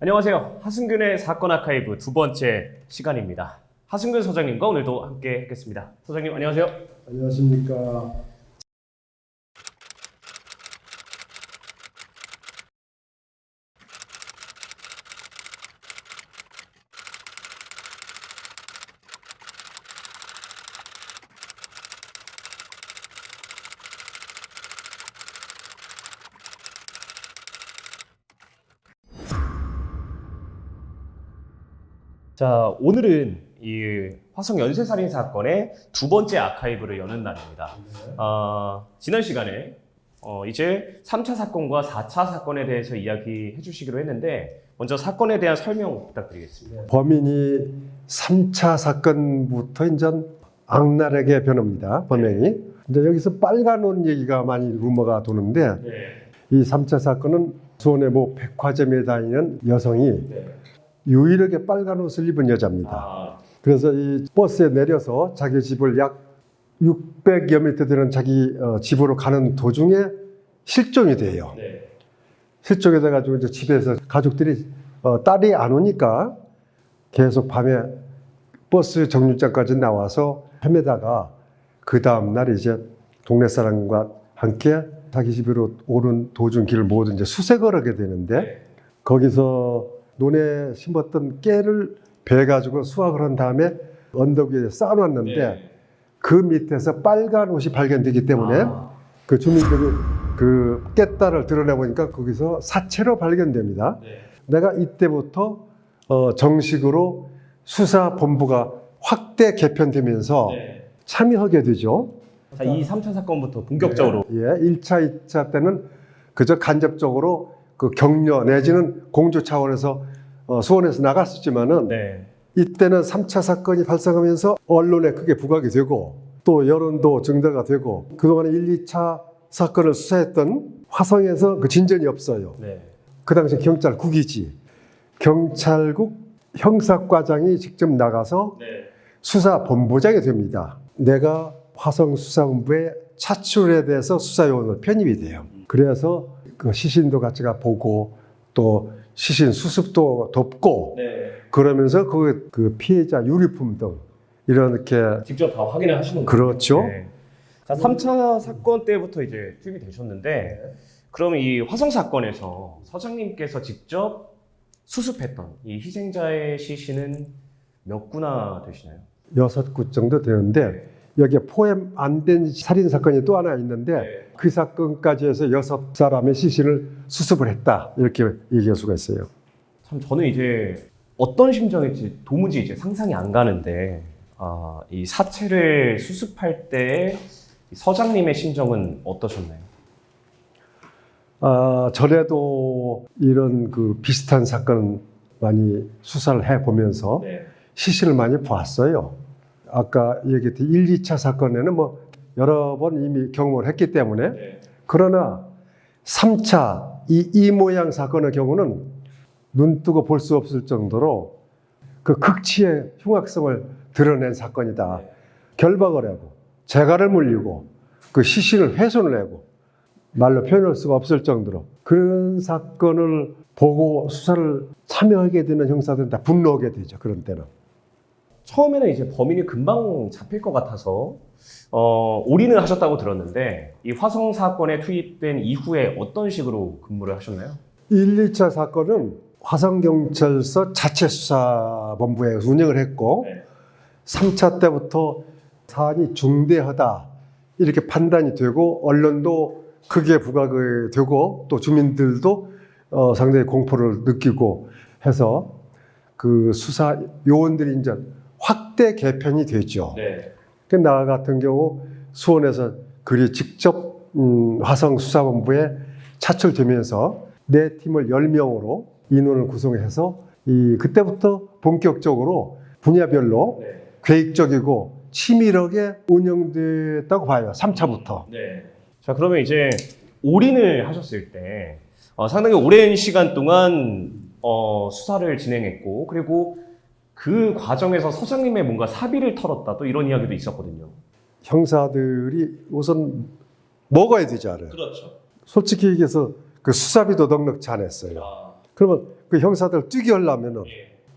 안녕하세요. 하승균의 사건 아카이브 두 번째 시간입니다. 하승균 소장님과 오늘도 함께 하겠습니다. 소장님 안녕하세요. 안녕하십니까. 자, 오늘은 이 화성 연쇄살인 사건의 두 번째 아카이브를 여는 날입니다. 아, 지난 시간에 어, 이제 3차 사건과 4차 사건에 대해서 이야기해 주시기로 했는데 먼저 사건에 대한 설명 부탁드리겠습니다. 범인이 3차 사건부터 이제 악랄하게 변합니다. 범행이. 이제 여기서 빨간 옷 얘기가 많이 루머가 도는데 네. 이 3차 사건은 수원의 뭐 백화점에 다니는 여성이 네. 유일하게 빨간 옷을 입은 여자입니다. 아, 그래서 이 버스에 내려서 자기 집을 약 600여 미터 되는 자기 어, 집으로 가는 도중에 실종이 돼요. 네. 실종이 돼가지고 이제 집에서 가족들이 어, 딸이 안 오니까 계속 밤에 버스 정류장까지 나와서 헤매다가 그 다음 날 이제 동네 사람과 함께 자기 집으로 오는 도중 길을 모두 이제 수색을 하게 되는데 네. 거기서 논에 심었던 깨를 베 가지고 수확을 한 다음에 언덕 위에 쌓아놨는데 네. 그 밑에서 빨간 옷이 발견되기 때문에 아, 그 주민들이 그 깻다를 드러내보니까 거기서 사체로 발견됩니다. 네. 내가 이때부터 어, 정식으로 수사본부가 확대 개편되면서 네. 참여하게 되죠. 자, 이 3차 사건부터 본격적으로 예, 1차, 2차 때는 그저 간접적으로 그 격려 내지는 공조 차원에서 어, 수원에서 나갔었지만은 네. 이때는 3차 사건이 발생하면서 언론에 크게 부각이 되고 또 여론도 증대가 되고 그동안에 1, 2차 사건을 수사했던 화성에서 그 진전이 없어요. 네. 그 당시 경찰국이지. 경찰국 형사과장이 직접 나가서 네. 수사본부장이 됩니다. 내가 화성 수사본부에 차출에 대해서 수사요원으로 편입이 돼요. 그래서 그 시신도 같이 가 보고 또 시신 수습도 돕고 네. 그러면서 그, 그 피해자 유리품 등 이렇게 직접 다 확인을 하시는 거예요. 그렇죠. 네. 자, 3차 사건 때부터 이제 투입이 되셨는데, 그럼 이 화성 사건에서 서장님께서 직접 수습했던 이 희생자의 시신은 몇 구나 되시나요? 여섯 구 정도 되는데 여기에 포함 안 된 살인 사건이 또 하나 있는데 그 사건까지 해서 여섯 사람의 시신을 수습을 했다 이렇게 얘기할 수가 있어요. 참 저는 이제 어떤 심정일지 도무지 이제 상상이 안 가는데, 아, 이 사체를 수습할 때 서장님의 심정은 어떠셨나요? 아, 전에도 이런 그 비슷한 사건 많이 수사를 해 보면서 네. 시신을 많이 보았어요. 아까 얘기했듯이 1, 2차 사건에는 뭐 여러 번 이미 경험을 했기 때문에 네. 그러나 3차 이, 이 모양 사건의 경우는 눈 뜨고 볼 수 없을 정도로 그 극치의 흉악성을 드러낸 사건이다. 결박을 하고 재갈을 물리고 그 시신을 훼손을 하고 말로 표현할 수가 없을 정도로 그런 사건을 보고 수사를 참여하게 되는 형사들은 다 분노하게 되죠. 그런 때는. 처음에는 이제 범인이 금방 잡힐 것 같아서 어, 올인을 하셨다고 들었는데 이 화성 사건에 투입된 이후에 어떤 식으로 근무를 하셨나요? 1, 2차 사건은 화성경찰서 자체 수사본부에 운영을 했고 네. 3차 때부터 사안이 중대하다 이렇게 판단이 되고 언론도 크게 부각이 되고 또 주민들도 어, 상당히 공포를 느끼고 해서 그 수사 요원들이 이제 확대 개편이 되죠. 네. 그나 같은 경우 수원에서 그리 직접 음, 화성 수사본부에 차출되면서 내 팀을 10명으로 인원을 구성해서 이 그때부터 본격적으로 분야별로 네. 계획적이고 치밀하게 운영됐다고 봐요. 3차부터. 네. 자 그러면 이제 올인을 하셨을 때 어, 상당히 오랜 시간 동안 어, 수사를 진행했고 그리고 그 과정에서 서장님의 뭔가 사비를 털었다 또 이런 이야기도 있었거든요. 형사들이 우선 먹어야 되지 않아요. 그렇죠. 솔직히 얘기해서 그 수사비도 넉넉치 않았어요. 아, 그러면 그 형사들 뛰게 하려면은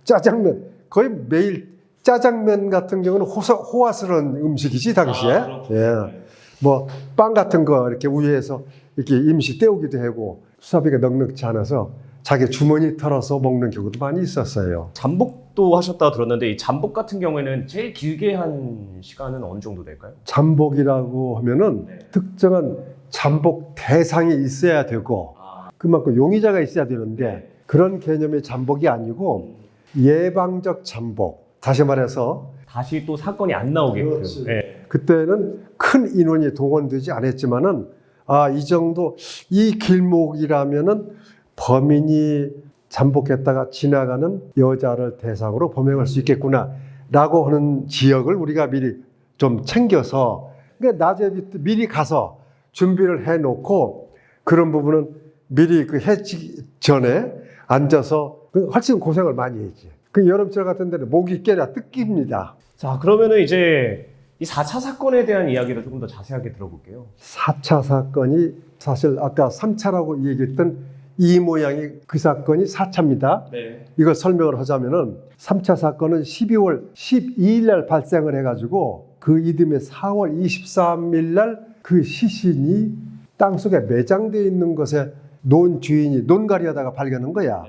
짜장면 거의 매일 짜장면 같은 경우는 호사, 호화스러운 음식이지 당시에 아, 예. 뭐빵 같은 거 이렇게 우유에서 이렇게 임시 때우기도 하고 수사비가 넉넉지 않아서 자기 주머니 털어서 먹는 경우도 많이 있었어요. 잠복도 하셨다고 들었는데 이 잠복 같은 경우에는 제일 길게 한 시간은 어느 정도 될까요? 잠복이라고 하면은 네. 특정한 잠복 대상이 있어야 되고 아, 그만큼 용의자가 있어야 되는데 그런 개념의 잠복이 아니고 예방적 잠복. 다시 말해서 다시 또 사건이 안 나오게끔. 그렇지. 예. 그때는 큰 인원이 동원되지 않았지만은 아 이 정도 이 길목이라면은 범인이 잠복했다가 지나가는 여자를 대상으로 범행할 수 있겠구나 라고 하는 지역을 우리가 미리 좀 챙겨서 그러니까 낮에부터 미리 가서 준비를 해놓고 그런 부분은 미리 그 해지 전에 앉아서 그 훨씬 고생을 많이 했지. 그 여름철 같은 데는 목이 깨라 뜯깁니다. 자, 그러면은 이제 이 4차 사건에 대한 이야기를 조금 더 자세하게 들어볼게요. 4차 사건이 사실 아까 3차라고 얘기했던 이 모양이 그 사건이 4차입니다. 네. 이걸 설명을 하자면은 3차 사건은 12월 12일 날 발생을 해가지고 그 이듬해 4월 23일 날 그 시신이 땅속에 매장되어 있는 것에 논 주인이 논가리 하다가 발견한 거야.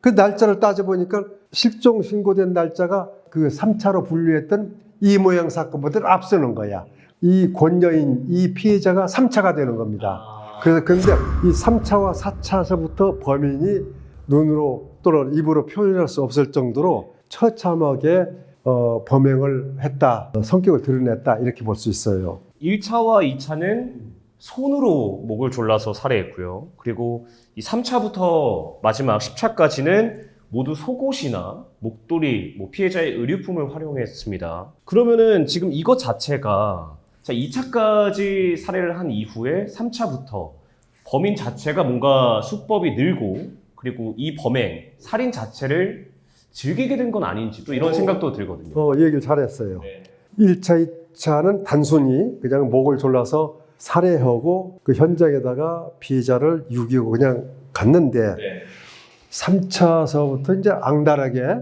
그 날짜를 따져보니까 실종 신고된 날짜가 그 3차로 분류했던 이 모양 사건보다 앞서는 거야. 이 권여인, 이 피해자가 3차가 되는 겁니다. 아, 그래서 근데 이 3차와 4차에서부터 범인이 눈으로 또는 입으로 표현할 수 없을 정도로 처참하게 어, 범행을 했다, 어, 성격을 드러냈다 이렇게 볼 수 있어요. 1차와 2차는 손으로 목을 졸라서 살해했고요. 그리고 이 3차부터 마지막 10차까지는 모두 속옷이나 목도리, 뭐 피해자의 의류품을 활용했습니다. 그러면은 지금 이것 자체가 자, 2차까지 살해를 한 이후에 3차부터 범인 자체가 뭔가 수법이 늘고 그리고 이 범행, 살인 자체를 즐기게 된 건 아닌지 또 이런 생각도 들거든요. 어, 이 얘기를 잘했어요. 네. 1차, 2차는 단순히 그냥 목을 졸라서 살해하고 그 현장에다가 피해자를 유기하고 그냥 갔는데 네. 3차서부터 이제 악랄하게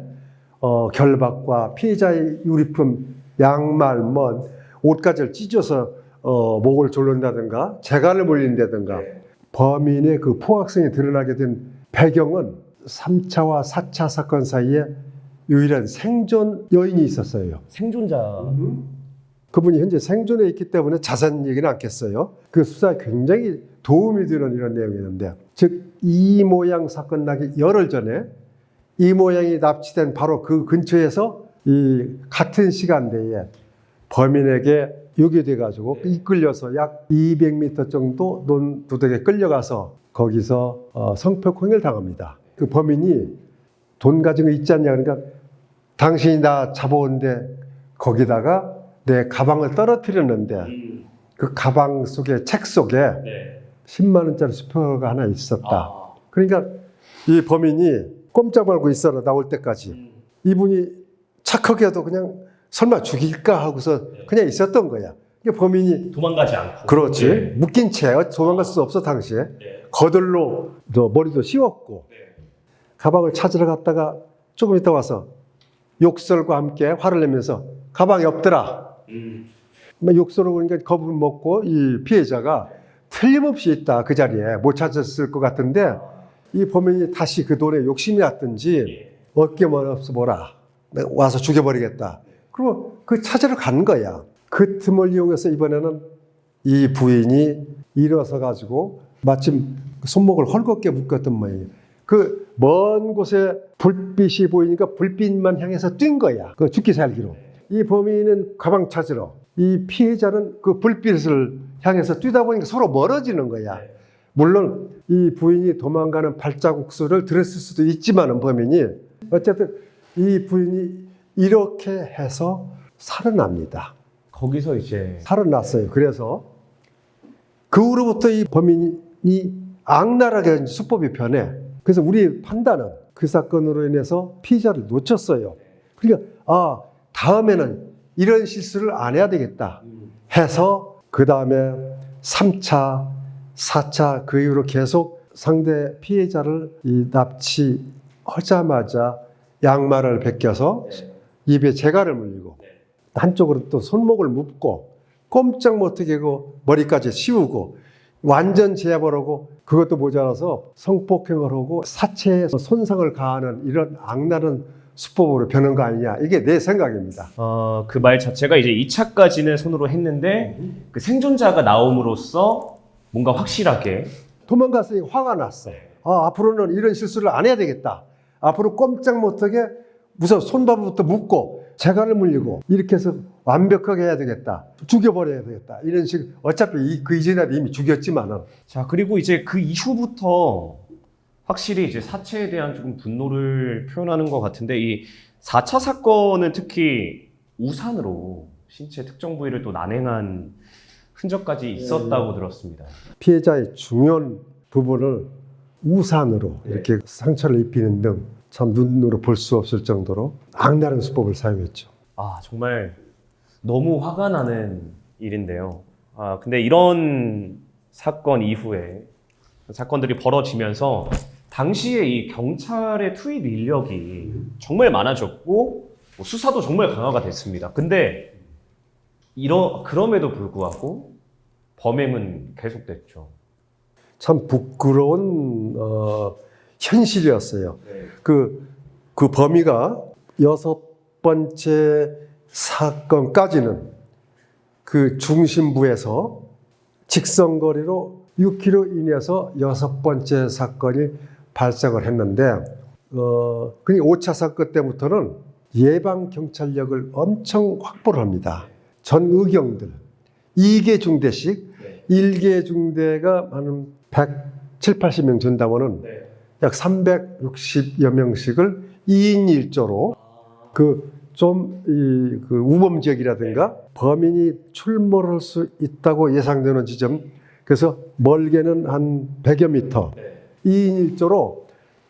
어, 결박과 피해자의 유리품, 양말, 뭐 옷가지를 찢어서 어, 목을 졸른다든가 재간을 물린다든가 네. 범인의 그 포악성이 드러나게 된 배경은 3차와 4차 사건 사이에 유일한 생존 여인이 있었어요. 생존자 그분이 현재 생존해 있기 때문에 자세한 얘기는 않겠어요. 그 수사에 굉장히 도움이 되는 이런 내용이었는데, 즉 이 모양 사건 나기 열흘 전에 이 모양이 납치된 바로 그 근처에서 이 같은 시간대에 범인에게 유기돼 가지고 이끌려서 약 200m 정도 논두덕에 끌려가서 거기서 어, 성폭행을 당합니다. 그 범인이 돈 가진 거 있지 않냐 그러니까 당신이 나 잡아온데 거기다가 내 가방을 떨어뜨렸는데 그 가방 속에 책 속에 네. 10만 원짜리 수표가 하나 있었다. 아. 그러니까 이 범인이 꼼짝 말고 있어라 나올 때까지 이분이 착하게도 그냥 설마 죽일까 하고서 그냥 있었던 거야. 이게 범인이 도망가지 않고. 그렇지 네. 묶인 채 도망갈 수 없어 당시에 네. 거들로 저 머리도 씌웠고 네. 가방을 찾으러 갔다가 조금 있다 와서 욕설과 함께 화를 내면서 가방이 없더라. 음. 막 욕설을 그러니까 겁을 먹고 이 피해자가 틀림없이 있다 그 자리에 못 찾았을 것 같은데 이 범인이 다시 그 돈에 욕심이 났든지 예. 어깨만 없어 보라 와서 죽여버리겠다 그리고 그 찾으러 간 거야. 그 틈을 이용해서 이번에는 이 부인이 일어서 가지고 마침 손목을 헐겁게 묶었던 모양이에요. 그 먼 곳에 불빛이 보이니까 불빛만 향해서 뛴 거야. 그 죽기 살기로. 이 범인은 가방 찾으러 이 피해자는 그 불빛을 향해서 뛰다 보니까 서로 멀어지는 거야. 물론 이 부인이 도망가는 발자국 수를 들었을 수도 있지만은 범인이 어쨌든 이 부인이 이렇게 해서 살아납니다. 거기서 이제 살아났어요. 그래서 그 후로부터 이 범인이 악랄하게 수법이 변해. 그래서 우리 판단은 그 사건으로 인해서 피의자를 놓쳤어요. 그러니까 아 다음에는 이런 실수를 안 해야 되겠다 해서 그 다음에 3차, 4차 그 이후로 계속 상대 피해자를 이 납치 하자마자 양말을 벗겨서 입에 재갈을 물리고 한쪽으로 또 손목을 묶고 꼼짝 못하게 그 머리까지 씌우고 완전 제압을 하고 그것도 모자라서 성폭행을 하고 사체에 손상을 가하는 이런 악랄한 수법으로 변한 거 아니냐 이게 내 생각입니다. 어, 그 말 자체가 이제 2차까지는 손으로 했는데 그 생존자가 나옴으로써 뭔가 확실하게 도망갔으니 화가 났어. 아, 앞으로는 이런 실수를 안 해야 되겠다. 앞으로 꼼짝 못하게 무슨 손발부터 묶고 재갈을 물리고 이렇게 해서 완벽하게 해야 되겠다. 죽여버려야 되겠다. 이런 식. 어차피 이, 그 이전에도 이미 죽였지만은 자 그리고 이제 그 이후부터 확실히 이제 사체에 대한 조금 분노를 표현하는 것 같은데 이 4차 사건은 특히 우산으로 신체 특정 부위를 또 난행한 흔적까지 있었다고 들었습니다. 피해자의 중요한 부분을 우산으로 이렇게 상처를 입히는 등 참 눈으로 볼 수 없을 정도로 악랄한 수법을 사용했죠. 아 정말 너무 화가 나는 일인데요. 아 근데 이런 사건 이후에 사건들이 벌어지면서 당시에 이 경찰의 투입 인력이 정말 많아졌고 뭐 수사도 정말 강화가 됐습니다. 근데 이러 그럼에도 불구하고 범행은 계속됐죠. 참 부끄러운 어, 현실이었어요. 그, 그 범위가 여섯 번째 사건까지는 그 중심부에서 직선거리로 6km 이내에서 여섯 번째 사건이 발생을 했는데, 어, 그 5차 사건 때부터는 예방 경찰력을 엄청 확보를 합니다. 전 의경들, 2개 중대씩, 1개 중대가 한 107, 80명 준다면은 약 360여 명씩을 2인 1조로 그 좀이 그 우범 지역이라든가 범인이 출몰할 수 있다고 예상되는 지점. 그래서 멀게는 한 100여 미터 2인 1조로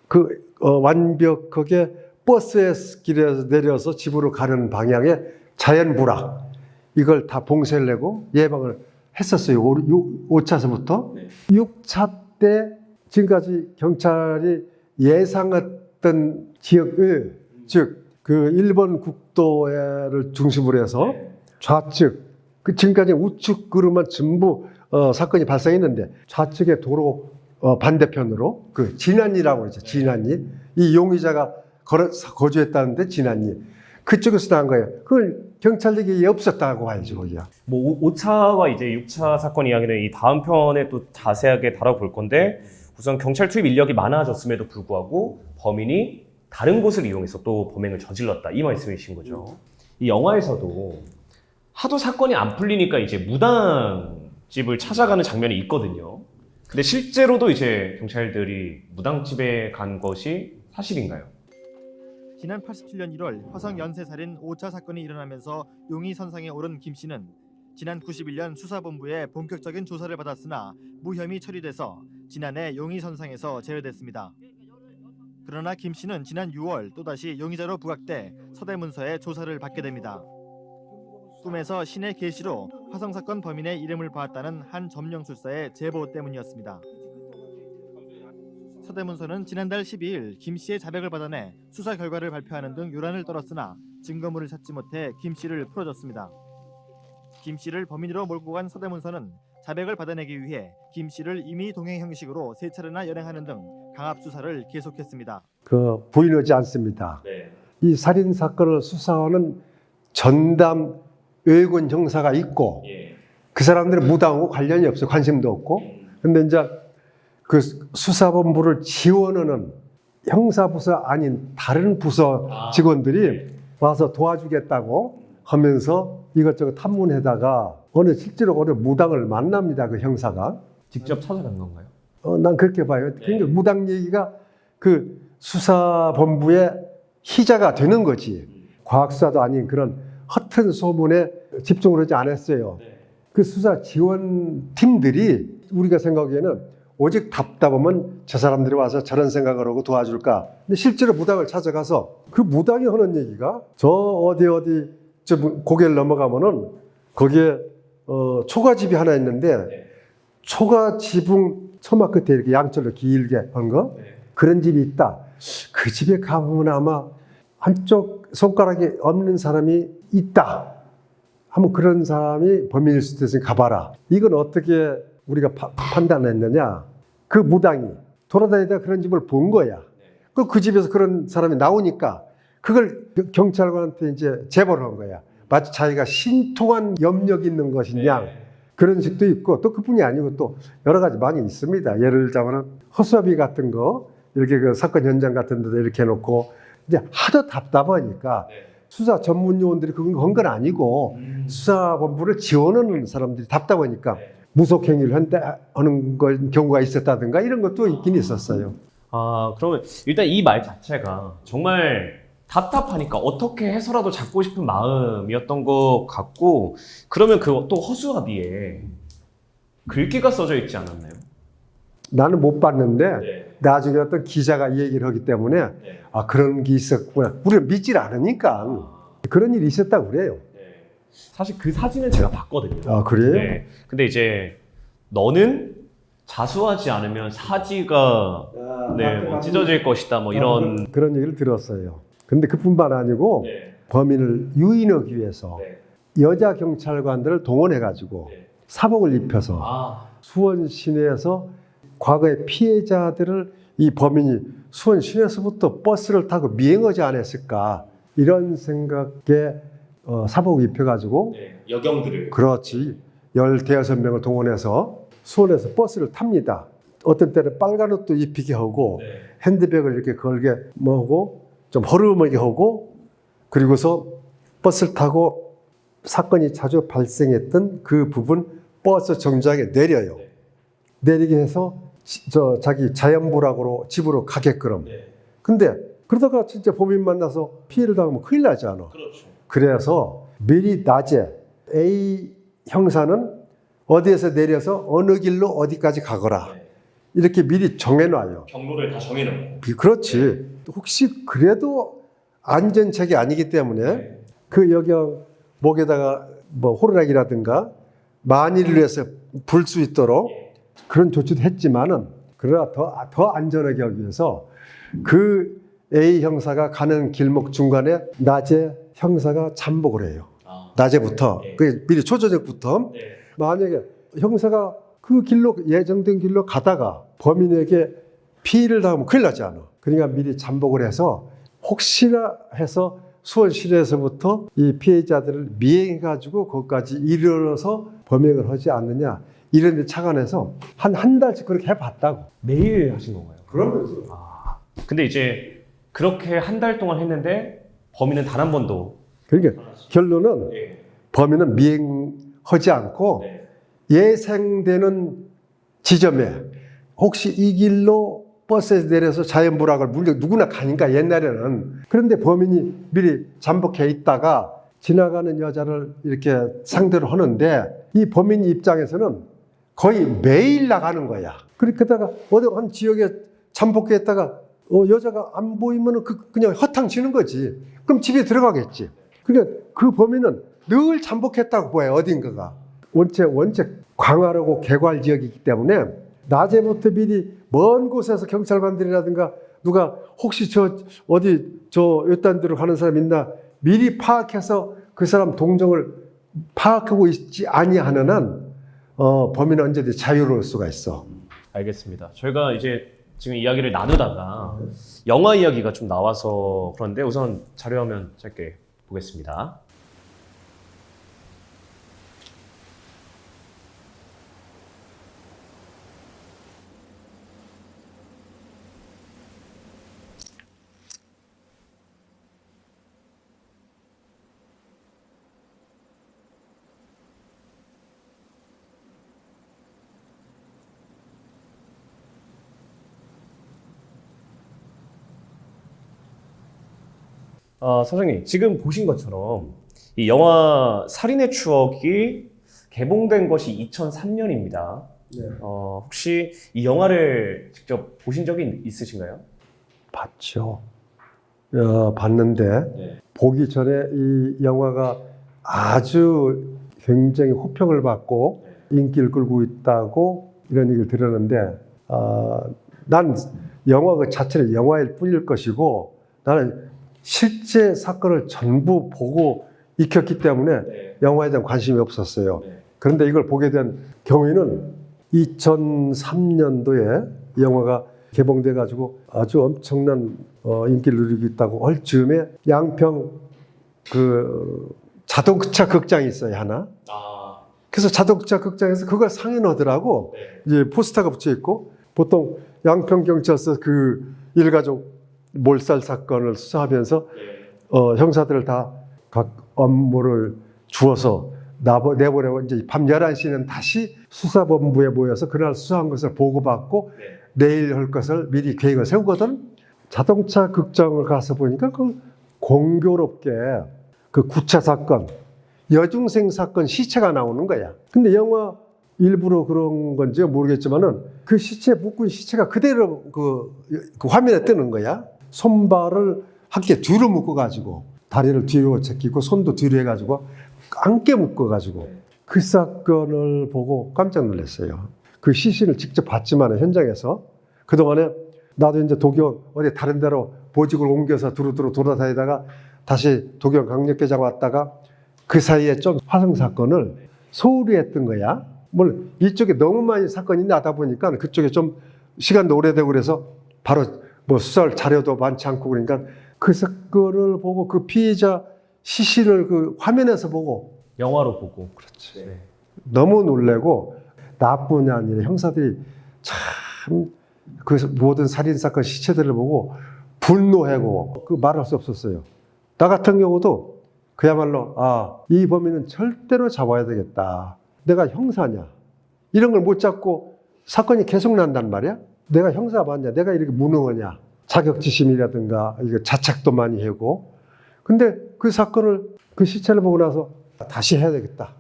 그 어, 완벽하게 버스에 길에서 내려서 집으로 가는 방향의 자연 불악 이걸 다 봉쇄를 내고 예방을 했었어요. 5차서부터. 6차 때 지금까지 경찰이 예상했던 지역을 즉 그 일본 국도를 중심으로 해서 좌측 그 지금까지 우측으로만 전부 어, 사건이 발생했는데 좌측의 도로 어, 반대편으로 그 진안리라고 그러죠. 진안리 이 용의자가 걸어, 거주했다는데 진안리 그쪽에서 나온 거예요. 그걸 경찰력이 없었다고 봐야죠 거기야. 뭐 5 차와 이제 6차 사건 이야기는 이 다음 편에 또 자세하게 다뤄볼 건데 우선 경찰 투입 인력이 많아졌음에도 불구하고 범인이 다른 곳을 이용해서 또 범행을 저질렀다 이 말씀이신 거죠. 이 영화에서도 하도 사건이 안 풀리니까 이제 무당집을 찾아가는 장면이 있거든요. 근데 실제로도 이제 경찰들이 무당집에 간 것이 사실인가요? 지난 87년 1월 화성 연쇄살인 5차 사건이 일어나면서 용의 선상에 오른 김 씨는 지난 91년 수사본부의 본격적인 조사를 받았으나 무혐의 처리돼서 지난해 용의 선상에서 제외됐습니다. 그러나 김 씨는 지난 6월 또다시 용의자로 부각돼 서대문서에 조사를 받게 됩니다. 꿈에서 신의 계시로 화성 사건 범인의 이름을 보았다는 한 점령술사의 제보 때문이었습니다. 서대문서는 지난달 12일 김 씨의 자백을 받아내 수사 결과를 발표하는 등 요란을 떨었으나 증거물을 찾지 못해 김 씨를 풀어줬습니다. 김 씨를 범인으로 몰고 간 서대문서는 자백을 받아내기 위해 김 씨를 임의 동행 형식으로 세 차례나 연행하는 등 강압 수사를 계속했습니다. 그 부인하지 않습니다. 네. 이 살인 사건을 수사하는 전담 외군 형사가 있고 예. 그 사람들은 무당하고 관련이 없어요. 관심도 없고. 근데 이제 그 수사본부를 지원하는 형사부서 아닌 다른 부서 아, 직원들이 와서 도와주겠다고 하면서 이것저것 탐문해다가 어느 실제로 어느 무당을 만납니다. 그 형사가. 직접 찾아간 건가요? 어, 난 그렇게 봐요. 그러니까 무당 얘기가 그 수사본부의 희자가 되는 거지. 과학수사도 아닌 그런 허튼 소문에 집중을 하지 않았어요. 그 수사 지원 팀들이 우리가 생각하기에는 오직 답답하면 저 사람들이 와서 저런 생각을 하고 도와줄까. 근데 실제로 무당을 찾아가서 그 무당이 하는 얘기가 저 어디 어디 저 고개를 넘어가면은 거기에 어, 초가집이 하나 있는데 초가 지붕 처마 끝에 이렇게 양쪽으로 길게 한 거? 그런 집이 있다. 그 집에 가보면 아마 한쪽 손가락에 없는 사람이 있다. 하면 그런 사람이 범인일 수도 있으니 가봐라. 이건 어떻게 우리가 파- 판단했느냐? 그 무당이 돌아다니다 그런 집을 본 거야. 그, 그 집에서 그런 사람이 나오니까 그걸 그 경찰관한테 이제 제보를 한 거야. 마치 자기가 신통한 염력 있는 것이냐. 그런 식도 있고 또 그뿐이 아니고 또 여러 가지 많이 있습니다. 예를 들자면 허수아비 같은 거 이렇게 그 사건 현장 같은 데도 이렇게 해놓고 이제 하도 답답하니까 수사 전문 요원들이 그건 건건 아니고 수사본부를 지원하는 사람들이 답답하니까 무속 행위를 한다 하는 거- 경우가 있었다든가 이런 것도 있긴 있었어요. 아, 그러면 일단 이 말 자체가 정말 답답하니까 어떻게 해서라도 잡고 싶은 마음이었던 것 같고, 그러면 그 또 허수아비에 글귀가 써져 있지 않았나요? 나는 못 봤는데 네. 나중에 어떤 기자가 이 얘기를 하기 때문에 아 그런 게 있었구나. 우리는 믿질 않으니까 그런 일이 있었다고 그래요. 사실 그 사진은 제가 봤거든요. 아 그래요? 네. 근데 이제 너는 자수하지 않으면 사지가 네, 뭐 찢어질 것이다. 뭐 이런 그런 얘기를 들었어요. 근데 그뿐만 아니고 네. 범인을 유인하기 위해서 네. 여자 경찰관들을 동원해 가지고 네. 사복을 입혀서 아, 수원 시내에서 과거의 피해자들을 이 범인이 수원 시내에서부터 버스를 타고 미행하지 않았을까 이런 생각에 어, 사복을 입혀가지고 네. 여경들을 그렇지 열대여섯 명을 동원해서 수원에서 버스를 탑니다. 어떤 때는 빨간 옷도 입히게 하고 네. 핸드백을 이렇게 걸게 뭐하고 좀 허름하게 하고 그리고서 버스를 타고 사건이 자주 발생했던 그 부분 버스 정류장에 내려요. 네. 내리게 해서 지- 저 자기 자연부락으로 집으로 가게끔. 네. 근데 그러다가 진짜 범인 만나서 피해를 당하면 큰일 나지 않아. 그렇죠. 그래서 미리 낮에 A 형사는 어디에서 내려서 어느 길로 어디까지 가거라. 네. 이렇게 미리 정해놔요. 경로를 다 정해놓고. 그- 그렇지. 혹시 그래도 안전책이 아니기 때문에 네. 그 여경 목에다가 뭐 호루라기라든가 만일을 위해서 불 수 있도록 그런 조치도 했지만은 그러나 더, 더 안전하게 하기 위해서 그 A 형사가 가는 길목 중간에 낮에 형사가 잠복을 해요. 아. 낮에부터 예. 그 미리 초저녁부터 네. 만약에 형사가 그 길로 예정된 길로 가다가 범인에게 피해를 당하면 큰일 나지 않아. 그러니까 미리 잠복을 해서 혹시나 해서 수원시내에서부터 이 피해자들을 미행해 가지고 거기까지 이르러서 범행을 하지 않느냐 이런 데 착안해서 한 한 달씩 그렇게 해봤다고. 매일 하신 건가요? 그러면서 근데 이제 그렇게 한 달 동안 했는데 범인은 단 한 번도 그러니까 결론은 네. 범인은 미행하지 않고 네. 예상되는 지점에 혹시 이 길로 버스에서 내려서 자연불악을 물려 누구나 가니까 옛날에는 그런데 범인이 미리 잠복해 있다가 지나가는 여자를 이렇게 상대로 하는데 이 범인 입장에서는 거의 매일 나가는 거야. 그렇게다가 어디 한 지역에 잠복해 있다가 어, 여자가 안 보이면 그 그냥 허탕 치는 거지. 그럼 집에 들어가겠지. 그러니까 그 범인은 늘 잠복했다고 보여 어딘가가. 원체 원체 광활하고 개괄 지역이기 때문에 낮에부터 미리 먼 곳에서 경찰관들이라든가 누가 혹시 저 어디 저 요딴 데로 가는 사람 있나 미리 파악해서 그 사람 동정을 파악하고 있지 아니하는 한 어, 범인은 언제든지 자유로울 수가 있어. 알겠습니다. 저희가 이제 지금 이야기를 나누다가 영화 이야기가 좀 나와서 그런데 우선 자료화면 짧게 보겠습니다. 어, 선생님, 지금 보신 것처럼 이 영화 살인의 추억이 개봉된 것이 2003년입니다. 네. 어, 혹시 이 영화를 직접 보신 적이 있으신가요? 봤죠. 어, 봤는데 네. 보기 전에 이 영화가 아주 굉장히 호평을 받고 인기를 끌고 있다고 이런 얘기를 들었는데 어, 난 영화 그 자체는 영화일 뿐일 것이고 나는 실제 사건을 전부 보고 익혔기 때문에 네. 영화에 대한 관심이 없었어요. 네. 그런데 이걸 보게 된 경우에는 2003년도에 영화가 개봉돼 가지고 아주 엄청난 어, 인기를 누리고 있다고 할 즈음에 양평 그 자동차 극장이 있어요 하나. 아, 그래서 자동차 극장에서 그걸 상연하더라고. 네. 이제 포스터가 붙여 있고 보통 양평 경찰서 그 일가족 몰살 사건을 수사하면서 네. 어, 형사들을 다 각 업무를 주어서 나보, 내보내고 이제 밤 11시는 다시 수사본부에 모여서 그날 수사한 것을 보고받고 네. 내일 할 것을 미리 계획을 세우거든. 자동차 극장을 가서 보니까 그 공교롭게 그 구차 사건, 여중생 사건 시체가 나오는 거야. 근데 영화 일부러 그런 건지 모르겠지만은 그 시체 묶은 시체가 그대로 그, 그 화면에 뜨는 거야. 손발을 함께 뒤로 묶어 가지고 다리를 뒤로 제끼고 손도 뒤로 해 가지고 함께 묶어 가지고 그 사건을 보고 깜짝 놀랐어요. 그 시신을 직접 봤지만 현장에서 그동안에 나도 이제 도경 어디 다른 데로 보직을 옮겨서 두루두루 돌아다니다가 다시 도경 강력계장 왔다가 그 사이에 좀 화성 사건을 소홀히 했던 거야. 뭘 이쪽에 너무 많이 사건이 나다 보니까 그쪽에 좀 시간도 오래되고 그래서 바로 뭐 수사할 자료도 많지 않고 그러니까 그 사건을 보고 그 피해자 시신을 그 화면에서 보고 영화로 보고. 그렇지. 네. 너무 놀래고 나뿐이 아니라 형사들이 참 그 모든 살인 사건 시체들을 보고 분노하고 그 말할 수 없었어요. 나 같은 경우도 그야말로 아 이 범인은 절대로 잡아야 되겠다. 내가 형사냐 이런 걸 못 잡고 사건이 계속 난단 말이야. 내가 형사 맞냐? 내가 이렇게 무능하냐? 자격지심이라든가 이거 자책도 많이 하고. 근데 그 사건을 그 시체를 보고 나서 다시 해야 되겠다.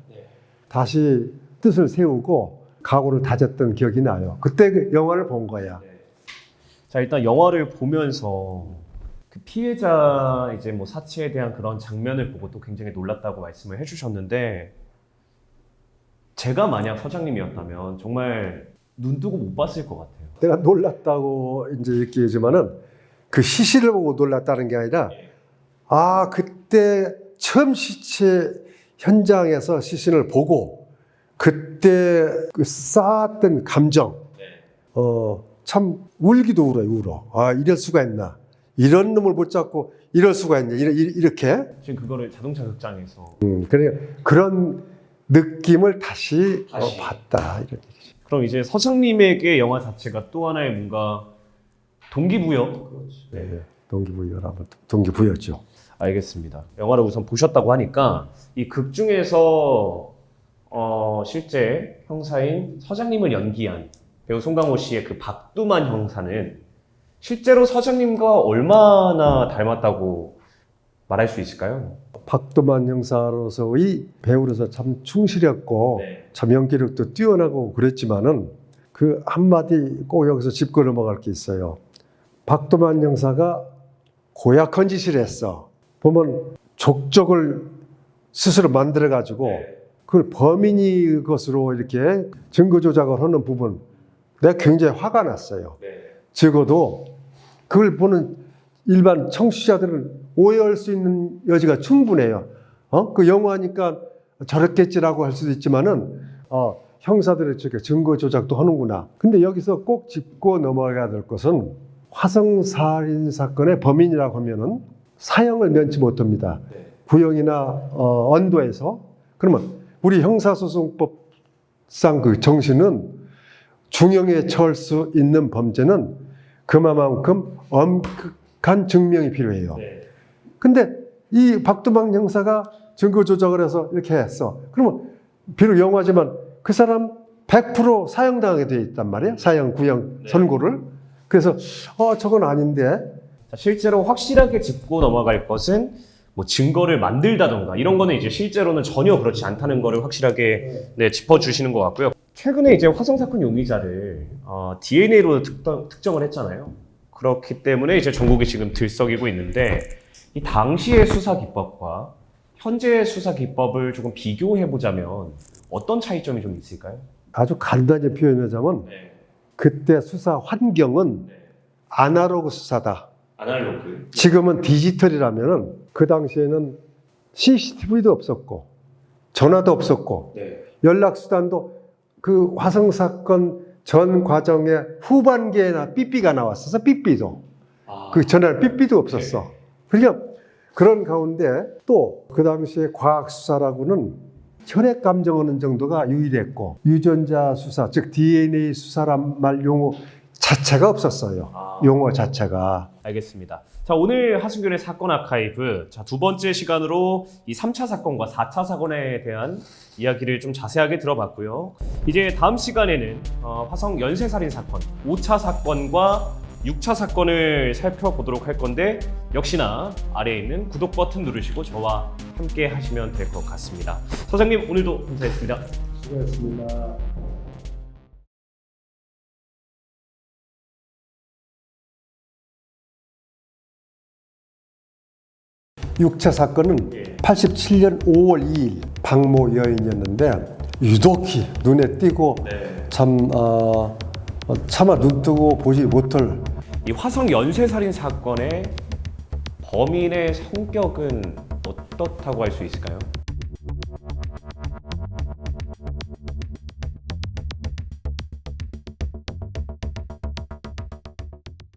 다시 뜻을 세우고 각오를 다졌던 기억이 나요. 그때 그 영화를 본 거야. 자, 일단 영화를 보면서 그 피해자 이제 뭐 사체에 대한 그런 장면을 보고 또 굉장히 놀랐다고 말씀을 해주셨는데 제가 만약 서장님이었다면 정말 눈 뜨고 못 봤을 것 같아요. 내가 놀랐다고 이제 얘기하지만은 그 시신을 보고 놀랐다는 게 아니라 아 그때 처음 시체 현장에서 시신을 보고 그때 그 쌓았던 감정 어 참 울기도 울어요 울어. 아 이럴 수가 있나? 이런 놈을 못 잡고 이럴 수가 있냐? 이래- 이렇게? 지금 그거를 자동차 극장에서 음, 그래 그런 느낌을 다시, 다시. 어, 봤다 이런 얘기죠. 그럼 이제 서장님에게 영화 자체가 또 하나의 뭔가 동기부여 네, 동기부여라면 동기부여죠. 알겠습니다. 영화를 우선 보셨다고 하니까 이 극 중에서 어, 실제 형사인 서장님을 연기한 배우 송강호 씨의 그 박두만 형사는 실제로 서장님과 얼마나 닮았다고 말할 수 있을까요? 박도만 형사로서의 배우로서 참 충실했고 네. 참 연기력도 뛰어나고 그랬지만은 그 한마디 꼭 여기서 짚고 넘어갈 게 있어요. 박도만 형사가 고약한 짓을 했어. 보면 족적을 스스로 만들어 가지고 그걸 범인이 것으로 이렇게 증거 조작을 하는 부분 내가 굉장히 화가 났어요. 적어도 그걸 보는 일반 청취자들은 오해할 수 있는 여지가 충분해요. 어? 그 영화니까 저랬겠지라고 할 수도 있지만은 어, 형사들의 증거 조작도 하는구나. 근데 여기서 꼭 짚고 넘어가야 될 것은 화성 살인 사건의 범인이라고 하면은 사형을 면치 못합니다. 구형이나 어, 언도에서 그러면 우리 형사소송법상 그 정신은 중형에 처할 수 있는 범죄는 그만큼 엄격한 증명이 필요해요. 근데 이 박두방 형사가 증거 조작을 해서 이렇게 했어. 그러면 비록 영화지만 그 사람 100% 사형당하게 돼 있단 말이야. 사형, 구형, 선고를. 그래서 어 저건 아닌데 자, 실제로 확실하게 짚고 넘어갈 것은 뭐 증거를 만들다던가 이런 거는 이제 실제로는 전혀 그렇지 않다는 거를 확실하게 네, 짚어주시는 것 같고요. 최근에 이제 화성 사건 용의자를 어, DNA로 특정을 했잖아요. 그렇기 때문에 이제 전국이 지금 들썩이고 있는데 이 당시의 수사 기법과 현재의 수사 기법을 조금 비교해 보자면 어떤 차이점이 좀 있을까요? 아주 간단히 표현하자면 그때 수사 환경은 아날로그 수사다. 아날로그. 지금은 디지털이라면은 그 당시에는 CCTV도 없었고 전화도 없었고 네. 연락 수단도 그 화성 사건 전 과정의 후반기에나 삐삐가 나왔어서 삐삐도 아, 그 전에 삐삐도 없었어. 그러니까 그런 가운데 또 그 당시에 과학 수사라고는 혈액 감정하는 정도가 유일했고 유전자 수사 즉 DNA 수사란 말 용어 자체가 없었어요. 아. 용어 자체가. 알겠습니다. 자, 오늘 하승균의 사건 아카이브. 자, 두 번째 시간으로 이 3차 사건과 4차 사건에 대한 이야기를 좀 자세하게 들어봤고요. 이제 다음 시간에는 어, 화성 연쇄살인 사건, 5차 사건과 6차 사건을 살펴보도록 할 건데 역시나 아래에 있는 구독 버튼 누르시고 저와 함께 하시면 될 것 같습니다. 서장님 오늘도 감사했습니다. 수고하셨습니다. 6차 사건은 예. 87년 5월 2일 박모 여인이었는데 유독히 눈에 띄고 네. 참 어, 어, 차마 눈 뜨고 보지 못할 이 화성 연쇄살인 사건의 범인의 성격은 어떻다고 할 수 있을까요?